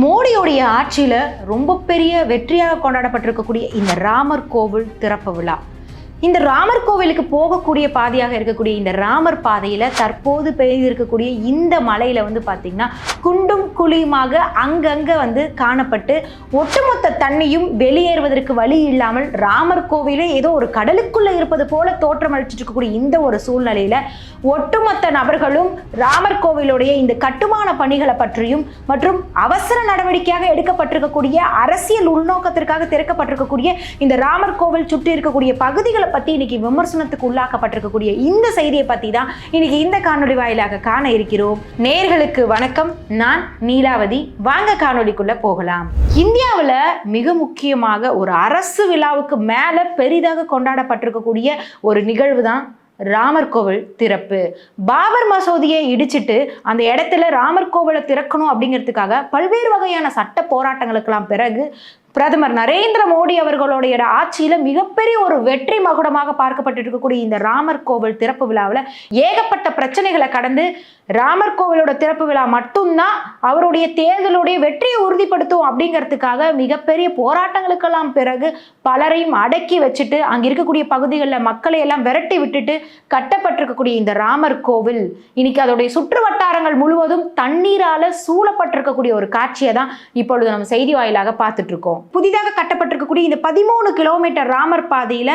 மோடியோடைய ஆட்சியில் ரொம்ப பெரிய வெற்றியாக கொண்டாடப்பட்டிருக்கக்கூடிய இந்த ராமர் கோவில் திறப்பு விழா. இந்த ராமர் கோவிலுக்கு போகக்கூடிய பாதையாக இருக்கக்கூடிய இந்த ராமர் பாதையில் தற்போது பெய்திருக்கக்கூடிய இந்த மலையில் வந்து பார்த்திங்கன்னா குண்டும் குழியுமாக அங்கங்கே வந்து காணப்பட்டு ஒட்டுமொத்த தண்ணியும் வெளியேறுவதற்கு வழி இல்லாமல் ராமர் கோவிலே ஏதோ ஒரு கடலுக்குள்ளே இருப்பது போல தோற்றம் இருக்கக்கூடிய இந்த ஒரு சூழ்நிலையில் ஒட்டுமொத்த நபர்களும் ராமர் கோவிலுடைய இந்த கட்டுமான பணிகளை பற்றியும் மற்றும் அவசர நடவடிக்கையாக எடுக்கப்பட்டிருக்கக்கூடிய அரசியல் உள்நோக்கத்திற்காக திறக்கப்பட்டிருக்கக்கூடிய இந்த ராமர் கோவில் சுற்றி இருக்கக்கூடிய பகுதிகளை பற்றி இன்னைக்கு விமர்சனத்துக்கு உள்ளாக்கப்பட்டிருக்கக்கூடிய இந்த செய்தியை பற்றி தான் இன்னைக்கு இந்த காணொலி வாயிலாக காண இருக்கிறோம். நேர்களுக்கு வணக்கம். நான் நீலாவதி. வாங்க காணொலிக்குள்ள போகலாம். இந்தியாவில் மிக முக்கியமாக ஒரு அரசு விழாவுக்கு மேலே பெரிதாக கொண்டாடப்பட்டிருக்கக்கூடிய ஒரு நிகழ்வு தான் ராமர் கோவில் திறப்பு. பாபர் மசூதியை இடிச்சிட்டு அந்த இடத்துல ராமர் கோவிலை திறக்கணும் அப்படிங்கிறதுக்காக பல்வேறு வகையான சட்ட போராட்டங்களுக்கெல்லாம் பிறகு பிரதமர் நரேந்திர மோடி அவர்களுடைய ஆட்சியில மிகப்பெரிய ஒரு வெற்றி மகுடமாக பார்க்கப்பட்டு இருக்கக்கூடிய இந்த ராமர் கோவில் திறப்பு விழாவில் ஏகப்பட்ட பிரச்சனைகளை கடந்து ராமர் கோவிலோட திறப்பு விழா மட்டும்தான் அவருடைய தேர்தலுடைய வெற்றியை உறுதிப்படுத்தும் அப்படிங்கிறதுக்காக மிகப்பெரிய போராட்டங்களுக்கெல்லாம் பிறகு பலரையும் அடக்கி வச்சுட்டு அங்க இருக்கக்கூடிய பகுதிகளில் மக்களை எல்லாம் விரட்டி விட்டுட்டு கட்டப்பட்டிருக்கக்கூடிய இந்த ராமர் கோவில் இன்னைக்கு அதோடைய சுற்று வட்டாரங்கள் முழுவதும் தண்ணீரால சூழப்பட்டிருக்கக்கூடிய ஒரு காட்சியை தான் இப்பொழுது நம்ம செய்தி வாயிலாக பார்த்துட்டு இருக்கோம். புதிதாக கட்டப்பட்டிருக்கக்கூடிய இந்த பதிமூணு கிலோமீட்டர் ராமர் பாதையில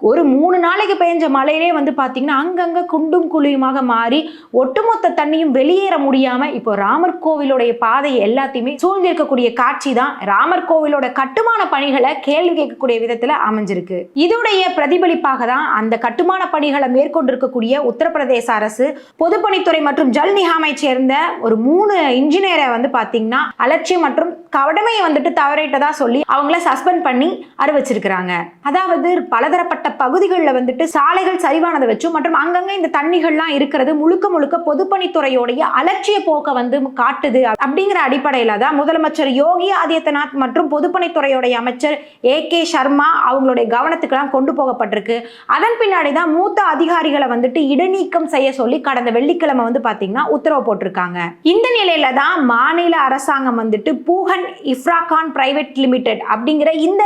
ஒரு மூணு நாளைக்கு பெஞ்ச மழையிலே வந்து பார்த்தீங்கன்னா அங்கங்கே குண்டும் குழியுமாக மாறி ஒட்டுமொத்த தண்ணியும் வெளியேற முடியாமல் இப்போ ராமர் கோவிலுடைய பாதை எல்லாத்தையுமே சூழ்ந்திருக்கக்கூடிய காட்சி தான். ராமர் கோவிலோட கட்டுமான பணிகளை கேள்வி கேட்கக்கூடிய விதத்தில் அமைஞ்சிருக்கு. இதோடைய பிரதிபலிப்பாக தான் அந்த கட்டுமான பணிகளை மேற்கொண்டிருக்கக்கூடிய உத்தரப்பிரதேச அரசு பொதுப்பணித்துறை மற்றும் ஜல் நிகாமை சேர்ந்த ஒரு மூணு இன்ஜினியரை வந்து பார்த்தீங்கன்னா அலட்சியம் மற்றும் கடமையை வந்துட்டு தவறிட்டதா சொல்லி அவங்கள சஸ்பெண்ட் பண்ணி அறிவிச்சிருக்கிறாங்க. அதாவது பலதரப்பட்ட பகுதிகளில் வந்துட்டு சாலைகள் சரிவானதை வச்சும் மற்றும் அங்கங்கே இந்த தண்ணிகள்லாம் இருக்கிறது முழுக்க முழுக்க பொதுப்பணித்துறையோடைய அலட்சிய போக்கை வந்து காட்டுது அப்படிங்கிற அடிப்படையில் தான் முதலமைச்சர் யோகி ஆதித்யநாத் மற்றும் பொதுப்பணித்துறையோடைய அமைச்சர் ஏ கே சர்மா அவங்களுடைய கவனத்துக்கெல்லாம் கொண்டு போகப்பட்டிருக்கு. அதன் பின்னாடி தான் மூத்த அதிகாரிகளை வந்துட்டு இடைநீக்கம் செய்ய சொல்லி கடந்த வெள்ளிக்கிழமை வந்து பார்த்தீங்கன்னா உத்தரவு போட்டிருக்காங்க. இந்த நிலையில தான் மாநில அரசாங்கம் வந்துட்டு பூகன் இஃப்ராகான் பிரைவேட் லிமிடெட் அப்படிங்கிற இந்த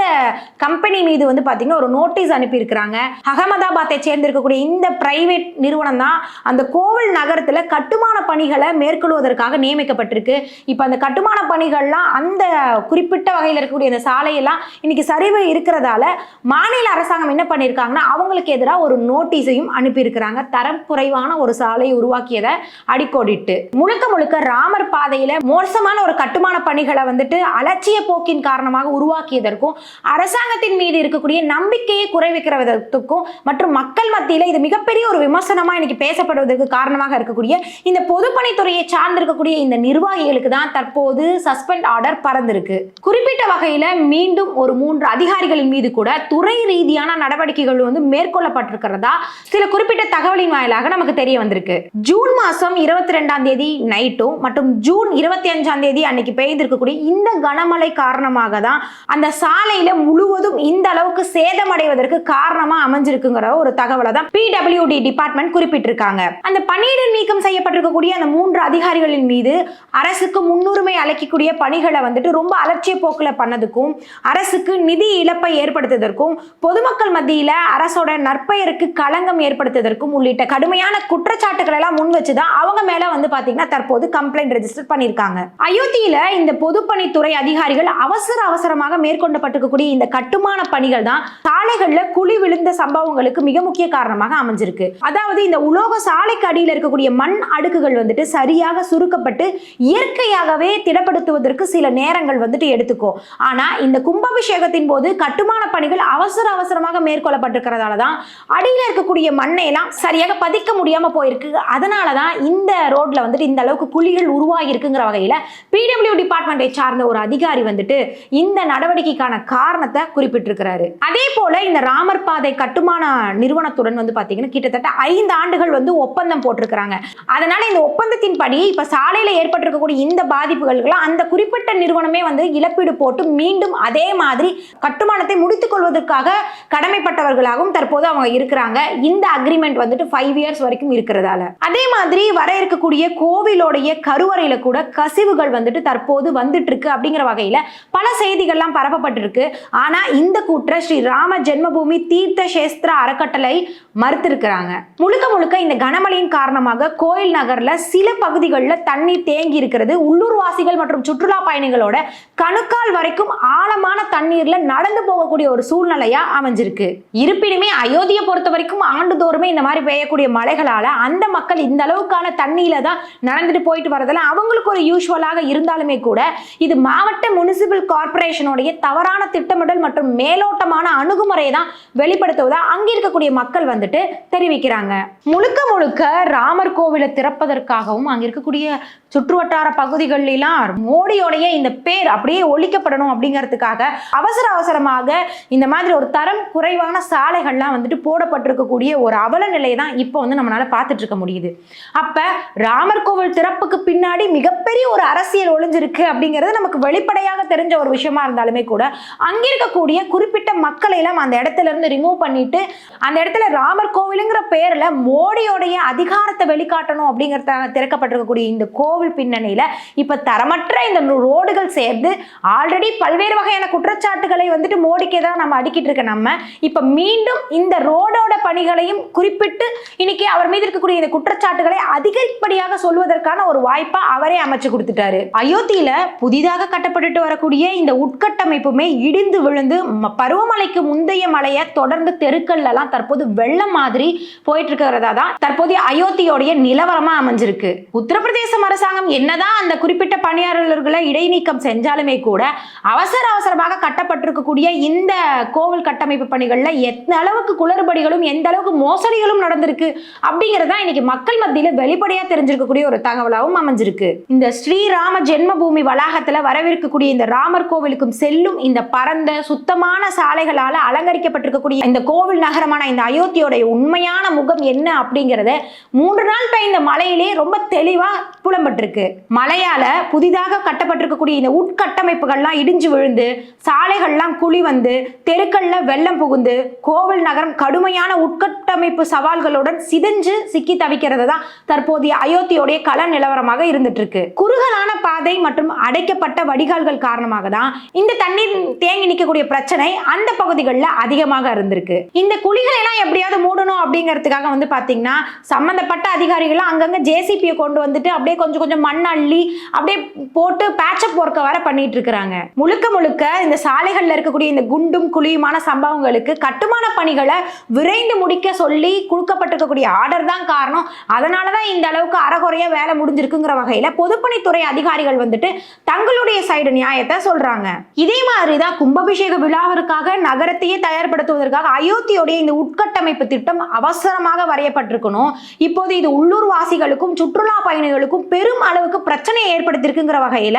கம்பெனி மீது வந்து பார்த்தீங்கன்னா ஒரு நோட்டீஸ் அனுப்பியிருக்கு. இருக்கிறாங்க அகமதாபாத்தை சேர்ந்திருக்கக்கூடிய இந்த பிரைவேட் நிறுவனம் தான் அந்த கோவில் நகரத்தில் கட்டுமான பணிகளை மேற்கொள்வதற்காக நியமிக்கப்பட்டிருக்கு. இப்போ அந்த கட்டுமான பணிகள்லாம் அந்த குறிப்பிட்ட வகையில் இருக்கக்கூடிய அந்த சாலையெல்லாம் இன்னைக்கு சரிவு இருக்கிறதால மாநில அரசாங்கம் என்ன பண்ணியிருக்காங்கன்னா அவங்களுக்கு எதிராக ஒரு நோட்டீஸையும் அனுப்பியிருக்கிறாங்க. தரம் குறைவான ஒரு சாலையை உருவாக்கியதை அடிக்கோடிட்டு. முழுக்க முழுக்க ராமர் பாதையில் மோசமான ஒரு கட்டுமான பணிகளை வந்துட்டு அலட்சிய போக்கின் காரணமாக உருவாக்கியதற்கும் அரசாங்கத்தின் மீது இருக்கக்கூடிய நம்பிக்கையை குறைவிக்கிற விதத்துக்கும் மற்றும் மக்கள் மத்தியில இது மிகப்பெரிய ஒரு விமர்சனமாக இன்னைக்கு பேசப்படுவதற்கு காரணமாக இருக்கக்கூடிய இந்த பொதுப்பணித்துறையை சார்ந்திருக்கக்கூடிய இந்த நிர்வாகிகளுக்கு தான் தற்போது சஸ்பெண்ட் ஆர்டர் பறந்திருக்கு. குறிப்பிட்ட வகையில் மீண்டும் ஒரு மூன்று அதிகாரிகளின் மீது கூட துறை ரீதியான நடவடிக்கைகள் வந்து மேற்கொள்ளப்பட்டிருக்கிறதா சில குறிப்பிட்ட தகவலின் வாயிலாக நமக்கு தெரிய வந்திருக்கு. ஜூன் மாசம் இருபத்தி ரெண்டாம் தேதி நைட்டும் மற்றும் ஜூன் இருபத்தி அஞ்சாம் தேதி அன்னைக்கு பெய்திருக்கக்கூடிய இந்த கனமழை காரணமாக தான் அந்த சாலையில முழுவதும் இந்த அளவுக்கு சேதமடைவதற்கு காரணம் காரணமா அமைஞ்சிருக்குங்கிற ஒரு தகவலை தான் பிடபிள்யூடி டிபார்ட்மெண்ட் குறிப்பிட்டிருக்காங்க. அந்த பணியிட நீக்கம் செய்யப்பட்டிருக்கக்கூடிய அந்த மூன்று அதிகாரிகளின் மீது அரசுக்கு முன்னுரிமை அளிக்கக்கூடிய பணிகளை வந்துட்டு ரொம்ப அலட்சிய போக்கில் பண்ணதுக்கும் அரசுக்கு நிதி இழப்பை ஏற்படுத்துவதற்கும் பொதுமக்கள் மத்தியில் அரசோட நற்பெயருக்கு களங்கம் ஏற்படுத்துவதற்கும் உள்ளிட்ட கடுமையான குற்றச்சாட்டுகள் எல்லாம் முன் வச்சு தான் அவங்க மேலே வந்து பார்த்தீங்கன்னா தற்போது கம்ப்ளைண்ட் ரெஜிஸ்டர் பண்ணியிருக்காங்க அயோத்தியில் இந்த பொதுப்பணித்துறை அதிகாரிகள் அவசர அவசரமாக மேற்கொண்டப்பட்டிருக்கக்கூடிய இந்த கட்டுமான பணிகள் தான் சாலைகளில் குழி விழுந்த சம்பவங்களுக்கு மிக முக்கிய காரணமாக அமைஞ்சிருக்கு. அதாவது இந்த உலோக சாலைக்கு அடியில் இருக்கக்கூடிய மண் அடுக்குகள் வந்துட்டு சரியாக சுருக்கப்பட்டு இயற்கையாகவே திடப்படுத்துவதற்கு சில நேரங்கள் வந்துட்டு எடுத்துக்கும் ஆனா இந்த கும்பாபிஷேகத்தின் போது கட்டுமான பணிகள் அவசர அவசரமாக மேற்கொள்ளப்பட்டிருக்கிறதால தான் அடியில் இருக்கக்கூடிய மண்ணை எல்லாம் சரியாக பதிக்க முடியாம போயிருக்கு. அதனால தான் இந்த ரோட்ல வந்துட்டு இந்த அளவுக்கு குழிகள் உருவாகியிருக்குங்கிற வகையில் வகையில பிடபிள்யூ டிபார்ட்மெண்ட்டை சார்ந்த ஒரு அதிகாரி வந்துட்டு இந்த நடவடிக்கைக்கான காரணத்தை குறிப்பிட்டிருக்கிறாரு. அதே போல இந்த ராமர் பாதை கட்டுமான நிறுவனத்துடன் வந்து பார்த்தீங்கன்னா கிட்டத்தட்ட ஐந்து ஆண்டுகள் வந்து ஒப்பந்தம் போட்டிருக்கிறாங்க. அதனால இந்த ஒப்பந்தத்தின்படி இப்போ சாலையில் ஏற்பட்டிருக்கக்கூடிய இந்த பாதிப்புகளுக்கெல்லாம் அந்த குறிப்பிட்ட நிறுவனமே வந்து இழப்பீடு போட்டு மீண்டும் அதே மாதிரி கட்டுமானத்தை முடித்துக் கொள்வதற்காக கடமைப்பட்டவர்களாகவும் தற்போது அவங்க இருக்கிறாங்க. இந்த அக்ரிமெண்ட் வந்துட்டு ஃபைவ் இயர்ஸ் வரைக்கும் இருக்கிறதால. அதே மாதிரி வர இருக்கக்கூடிய கோவிலோடைய கருவறையில கூட கசிவுகள் வந்துட்டு தற்போது வந்துட்டு இருக்கு அப்படிங்கிற வகையில பல செய்திகள்லாம் பரப்பப்பட்டிருக்கு. ஆனா இந்த கூற்றை ஸ்ரீ ராம ஜென்மபூமி தீ தீர்த்த சேஸ்திர அறக்கட்டளை மறுத்திருக்கிறாங்க. முழுக்க முழுக்க இந்த கனமழையின் காரணமாக கோயில் நகர்ல சில பகுதிகளில் தண்ணீர் தேங்கி இருக்கிறது. உள்ளூர்வாசிகள் மற்றும் சுற்றுலா பயணிகளோட கணுக்கால் வரைக்கும் ஆழமான தண்ணீர்ல நடந்து போகக்கூடிய ஒரு சூழ்நிலையா அமைஞ்சிருக்கு. இருப்பினுமே அயோத்தியை பொறுத்த வரைக்கும் ஆண்டுதோறுமே இந்த மாதிரி பெய்யக்கூடிய மழைகளால அந்த மக்கள் இந்த அளவுக்கான தண்ணியில தான் நடந்துட்டு போயிட்டு வரதுல அவங்களுக்கு ஒரு யூஸ்வலாக இருந்தாலுமே கூட இது மாவட்ட முனிசிபல் கார்பரேஷனுடைய தவறான திட்டமிடல் மற்றும் மேலோட்டமான அணுகுமுறை தான் வெளிப்படுத்துவதா அங்க இருக்கக்கூடிய மக்கள் வந்துட்டு தெரிவிக்கிறாங்க. முழுக்க முழுக்க ராமர் கோவிலை திறப்பதற்காகவும் அங்க இருக்கக்கூடிய சுற்றுவட்டார பகுதிகளிலாம் மோடியோடைய இந்த பேர் அப்படியே ஒழிக்கப்படணும் அப்படிங்கிறதுக்காக அவசர அவசரமாக இந்த மாதிரி ஒரு தரம் குறைவான சாலைகள்லாம் வந்துட்டு போடப்பட்டிருக்கக்கூடிய ஒரு அவல நிலையை தான் இப்போ வந்து நம்மளால பார்த்துட்டு இருக்க முடியுது. அப்ப ராமர் கோவில் திறப்புக்கு பின்னாடி மிகப்பெரிய ஒரு அரசியல் ஒளிஞ்சிருக்கு அப்படிங்கிறது நமக்கு வெளிப்படையாக தெரிஞ்ச ஒரு விஷயமா இருந்தாலுமே கூட அங்கே இருக்கக்கூடிய குறிப்பிட்ட மக்களை எல்லாம் அந்த இடத்துல இருந்து ரிமூவ் பண்ணிட்டு அந்த இடத்துல ராமர் கோவிலுங்கிற பேரில் மோடியோடைய அதிகாரத்தை வெளிக்காட்டணும் அப்படிங்கிறத திறக்கப்பட்டிருக்கக்கூடிய இந்த கோவில் பின்னணியில் இப்போ தரமற்ற இந்த ரோடுகள் சேர்ந்து ஆல்ரெடி பல்வேறு வகையான குற்றச்சாட்டுகளை வந்துட்டு மோடிக்கு தான் நம்ம அடிக்கிட்டு இருக்க நம்ம. இப்போ மீண்டும் இந்த ரோடோட பணிகளையும் குறிப்பிட்டு இன்னைக்கு அவர் மீது இருக்கக்கூடிய இந்த குற்றச்சாட்டுகளை அதிகப்படியாக சொல்வதற்கான ஒரு வாய்ப்பை அவரே அமைச்சு கொடுத்துட்டாரு. அயோத்தியில புதிதாக கட்டப்பட்டுட்டு வரக்கூடிய இந்த உட்கட்டமைப்புமே இடிந்து விழுந்து பருவமழைக்கு முந்தைய மழையை தொடர்ந்து தெருக்கள்லாம் எல்லாம் தற்போது வெள்ளம் மாதிரி போயிட்டு இருக்கிறதா தான் தற்போதைய அயோத்தியோடைய நிலவரமா அமைஞ்சிருக்கு. உத்தரப்பிரதேசம் அரசாங்கம் என்னதான் அந்த குறிப்பிட்ட பணியாளர்களை இடைநீக்கம் செஞ்சாலுமே கூட அவசர அவசரமாக கட்டப்பட்டிருக்கக்கூடிய இந்த கோவில் கட்டமைப்பு பணிகள்ல எந்த அளவுக்கு குளறுபடிகளும் எந்த அளவுக்கு மோசடிகளும் நடந்திருக்கு அப்படிங்கிறதா இன்னைக்கு மக்கள் மத்தியில வெளிப்படையா தெரிஞ்சிருக்கக்கூடிய ஒரு தகவலாகவும் அமைஞ்சிருக்கு. இந்த ஸ்ரீராம ஜென்மபூமி வளாகத்துல வரவிருக்கக்கூடிய இந்த ராமர் கோவிலுக்கும் செல்லும் இந்த பரந்த சுத்தமான சாலைகளால அலங்கரிக்கப்பட்டிருக்கக்கூடிய இந்த கோவில் நகரமான இந்த அயோத்தியோடைய உண்மையான முகம் என்ன அப்படிங்கிறத மூன்று நாள் பெய்ந்த மலையிலே ரொம்ப தெளிவா புலம்பட்டிருக்கு மலையால புதிதாக கட்டப்பட்டிருக்கக்கூடிய இந்த உட்கட்டமைப்புகள்லாம் இடிஞ்சு விழுந்து சாலைகள்லாம் குழி வந்து தெருக்கள்ல வெள்ளம் புகுந்து கோவில் நகரம் கடுமையான உட்கட்டமைப்பு சவால்களுடன் சிதைஞ்சு சிக்கி தவிக்கிறது தான் தற்போதைய அயோத்தியோடைய கல நிலவரமாக இருந்துட்டு இருக்கு குறுகலான பாதை மற்றும் அடைக்கப்பட்ட வடிகால்கள் காரணமாக தான் இந்த தண்ணீர் தேங்கி நிற்கக்கூடிய பிரச்சனை அந்த பகுதிகளில் அதிகமாக இருந்திருக்கு இந்த குழிகளை எல்லாம் எப்படியாவது மூடணும் அப்படிங்கிறதுக்காக வந்து பாத்தீங்கன்னா சம்பந்தப்பட்ட அதிகாரிகள் அங்கங்க ஜேசிபியை கொண்டு வந்துட்டு அப்படியே கொஞ்சம் கொஞ்சம் மண் அள்ளி அப்படியே போட்டு பேட்சப் ஒர்க்கை வர பண்ணிட்டு இருக்கிறாங்க. முழுக்க முழுக்க இந்த சாலைகள்ல இருக்கக்கூடிய இந்த குண்டும் குழியுமான சம்பவங்களுக்கு கட்டுமான பணிகளை விரைந்து முடிக்க சொல்லி கொடுக்கப்பட்டிருக்கக்கூடிய ஆர்டர் தான் காரணம். அதனால தான் இந்த அளவுக்கு அறகுறையா வேலை முடிஞ்சிருக்குங்கிற வகையில பொதுப்பணித்துறை அதிகாரிகள் வந்துட்டு தங்களுடைய சைடு நியாயத்தை சொல்றாங்க. இதே மாதிரி தான் கும்பாபிஷேக விழாவிற்காக நகரத்தையே தயார்படுத்துவதற்கு தயார்படுத்துவதற்காக அயோத்தியோடைய இந்த உட்கட்டமைப்பு திட்டம் அவசரமாக வரையப்பட்டிருக்கணும். இப்போது இது உள்ளூர் வாசிகளுக்கும் சுற்றுலா பயணிகளுக்கும் பெரும் அளவுக்கு பிரச்சனையை ஏற்படுத்தியிருக்குங்கிற வகையில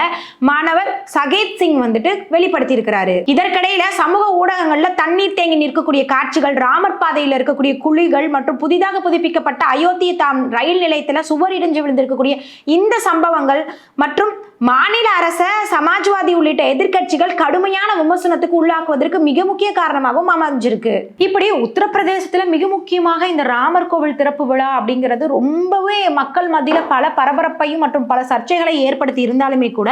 மாணவர் சகேத் சிங் வந்துட்டு வெளிப்படுத்தி இருக்கிறாரு இதற்கிடையில சமூக ஊடகங்கள்ல தண்ணீர் தேங்கி நிற்கக்கூடிய காட்சிகள் ராமர் பாதையில் இருக்கக்கூடிய குழிகள் மற்றும் புதிதாக புதுப்பிக்கப்பட்ட அயோத்தி தாம் ரயில் நிலையத்தில் சுவர் இடிஞ்சு விழுந்திருக்கக்கூடிய இந்த சம்பவங்கள் மற்றும் மாநில அரச சமாஜ்வாதி உள்ளிட்ட எதிர்க்கட்சிகள் கடுமையான விமர்சனத்துக்கு உள்ளாக்குவதற்கு மிக முக்கிய காரணமாகவும் அமைஞ்சிருக்கு. இப்படி உத்தரப்பிரதேசத்துல மிக முக்கியமாக இந்த ராமர் கோவில் திறப்பு விழா அப்படிங்கிறது ரொம்பவே மக்கள் மத்தியில பல பரபரப்பையும் மற்றும் பல சர்ச்சைகளை ஏற்படுத்தி இருந்தாலுமே கூட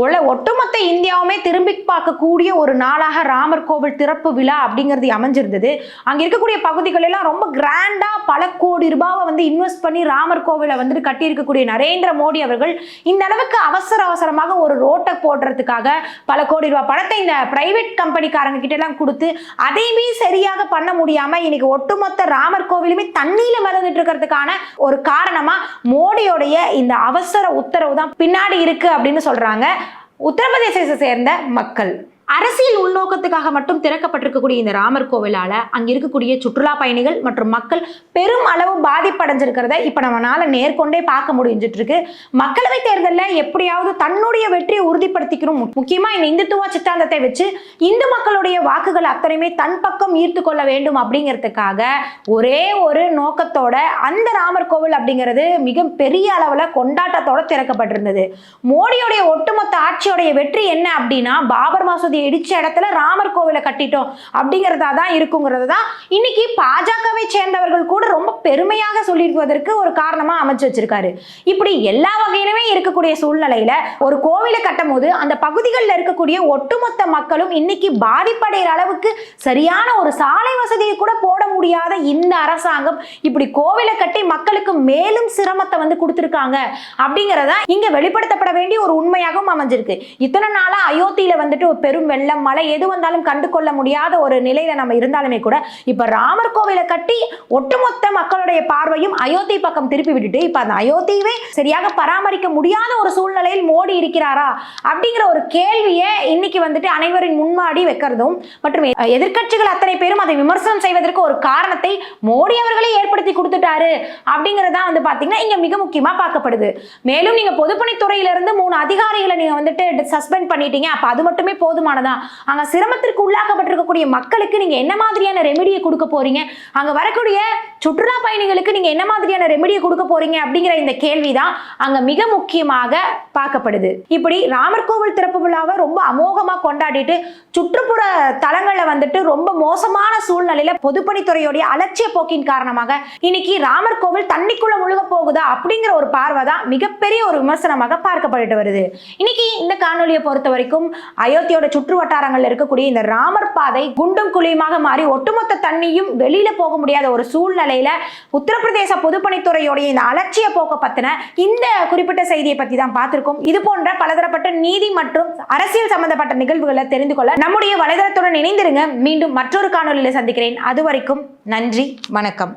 ஒல ஒட்டுமொத்த இந்தியாவுமே திரும்பி பார்க்கக்கூடிய ஒரு நாளாக ராமர் கோவில் திறப்பு விழா அப்படிங்கிறது அமைஞ்சிருந்தது. அங்கே இருக்கக்கூடிய பகுதிகள் எல்லாம் ரொம்ப கிராண்டாக பல கோடி ரூபாவை வந்து இன்வெஸ்ட் பண்ணி ராமர் கோவிலை வந்துட்டு கட்டியிருக்கக்கூடிய நரேந்திர மோடி அவர்கள் இந்த அளவுக்கு அவசர அவசரமாக ஒரு ரோட்டை போடுறதுக்காக பல கோடி ரூபாய் பணத்தை இந்த பிரைவேட் கம்பெனிக்காரங்க கிட்ட எல்லாம் கொடுத்து அதையுமே சரியாக பண்ண முடியாமல் இன்னைக்கு ஒட்டுமொத்த ராமர் கோவிலுமே தண்ணியில் மிதந்துட்டு இருக்கிறதுக்கான ஒரு காரணமாக மோடியோடைய இந்த அவசர உத்தரவு தான் பின்னாடி இருக்கு அப்படின்னு சொல்றாங்க. உத்தரப்பிரதேசத்தை சேர்ந்த மக்கள். அரசியல் உள்நோக்கத்துக்காக மட்டும் திறக்கப்பட்டிருக்கக்கூடிய இந்த ராமர் கோவிலால் அங்கே இருக்கக்கூடிய சுற்றுலா பயணிகள் மற்றும் மக்கள் பெரும் அளவு பாதிப்படைஞ்சிருக்கிறத இப்போ நம்மளால் நேர்கொண்டே பார்க்க முடிஞ்சிட்டு இருக்கு மக்களவை தேர்தலில் எப்படியாவது தன்னுடைய வெற்றியை உறுதிப்படுத்திக்கணும். முக்கியமாக இந்த இந்துத்துவ சித்தாந்தத்தை வச்சு இந்து மக்களுடைய வாக்குகள் அத்தனையுமே தன் பக்கம் ஈர்த்து கொள்ள வேண்டும் அப்படிங்கிறதுக்காக ஒரே ஒரு நோக்கத்தோட அந்த ராமர் கோவில் அப்படிங்கிறது மிக பெரிய அளவில் கொண்டாட்டத்தோட திறக்கப்பட்டிருந்தது. மோடியுடைய ஒட்டுமொத்த ஆட்சியோடைய வெற்றி என்ன அப்படின்னா பாபர் மசூதி இடிச்ச இடத்துல ராமர் கோவிலை கட்டிட்டோம் அப்படிங்கிறதா தான் இருக்குங்கிறது தான் இன்னைக்கு பாஜகவை சேர்ந்தவர்கள் கூட ரொம்ப பெருமையாக சொல்லியிருப்பதற்கு ஒரு காரணமா அமைச்சு வச்சிருக்காரு. இப்படி எல்லா வகையிலுமே இருக்கக்கூடிய சூழ்நிலையில ஒரு கோவிலை கட்டும் போது அந்த பகுதிகளில் இருக்கக்கூடிய ஒட்டுமொத்த மக்களும் இன்னைக்கு பாதிப்படைகிற அளவுக்கு சரியான ஒரு சாலை வசதியை கூட போட முடியாத இந்த அரசாங்கம் இப்படி கோவிலை கட்டி மக்களுக்கு மேலும் சிரமத்தை வந்து கொடுத்துருக்காங்க அப்படிங்கிறதா இங்க வெளிப்படுத்தப்பட வேண்டிய ஒரு உண்மையாகவும் அமைஞ்சிருக்கு. இத்தனை நாளா அயோத்தியில வந்துட்டு ஒரு பெரும் வெள்ளம் மழை எது வந்தாலும் கண்டு கொள்ள முடியாத ஒரு நிலையில நம்ம இருந்தாலுமே கூட இப்ப ராமர் கோவிலை கட்டி ஒட்டுமொத்த மக்களுடைய பார்வையும் அயோத்தி பக்கம் திருப்பி விட்டுட்டு இப்ப அந்த அயோத்தியவே சரியாக பராமரிக்க முடியாத ஒரு சூழ்நிலையில் மோடி இருக்கிறாரா அப்படிங்கிற ஒரு கேள்வியை இன்னைக்கு வந்துட்டு அனைவரின் முன்மாடி வைக்கிறதும் மற்றும் எதிர்க்கட்சிகள் அத்தனை பேரும் அதை விமர்சனம் செய்வதற்கு ஒரு காரணத்தை மோடி அவர்களே ஏற்படுத்தி கொடுத்துட்டாரு அப்படிங்கறதா வந்து பாத்தீங்கன்னா இங்க மிக முக்கியமா பார்க்கப்படுது. மேலும் நீங்க பொதுப்பணித்துறையிலிருந்து மூணு அதிகாரிகளை நீங்க வந்துட்டு சஸ்பெண்ட் பண்ணிட்டீங்க. அப்ப அது மட்டுமே போதுமான போதுமானதா அங்கே சிரமத்திற்கு உள்ளாக்கப்பட்டிருக்கக்கூடிய மக்களுக்கு நீங்க என்ன மாதிரியான ரெமெடியை கொடுக்க போறீங்க? அங்க வரக்கூடிய சுற்றுலா பயணிகளுக்கு நீங்க என்ன மாதிரியான ரெமெடியை கொடுக்க போறீங்க அப்படிங்கிற இந்த கேள்விதான் அங்க மிக முக்கியமாக பார்க்கப்படுது. இப்படி ராமர் கோவில் திறப்பு விழாவை ரொம்ப அமோகமா கொண்டாடிட்டு சுற்றுப்புற தலங்கள்ல வந்துட்டு ரொம்ப மோசமான சூழ்நிலையில பொதுப்பணித்துறையுடைய அலட்சிய போக்கின் காரணமாக இன்னைக்கு ராமர் கோவில் தண்ணிக்குள்ள முழுக போகுதா அப்படிங்கிற ஒரு பார்வை தான் மிகப்பெரிய ஒரு விமர்சனமாக பார்க்கப்பட்டு வருது. இன்னைக்கு இந்த காணொலியை பொறுத்த வரைக்கும் அயோத்தியோட சுற்று வட்டாரங்கள்ல இருக்கக்கூடிய இந்த ராமர் பாதை குண்டும் குழியுமாக மாறி ஒட்டுமொத்த தண்ணியும் வெளியில போக முடியாத ஒரு சூழ்நிலை சூழ்நிலையில உத்தரப்பிரதேச பொதுப்பணித்துறையோடைய இந்த அலட்சிய போக்க பத்தின இந்த குறிப்பிட்ட செய்தியை பத்தி தான் பார்த்திருக்கோம். இது போன்ற பலதரப்பட்ட நீதி மற்றும் அரசியல் சம்பந்தப்பட்ட நிகழ்வுகளை தெரிந்து கொள்ள நம்முடைய வலைதளத்துடன் இணைந்திருங்க. மீண்டும் மற்றொரு காணொலியில் சந்திக்கிறேன். அது வரைக்கும் நன்றி வணக்கம்.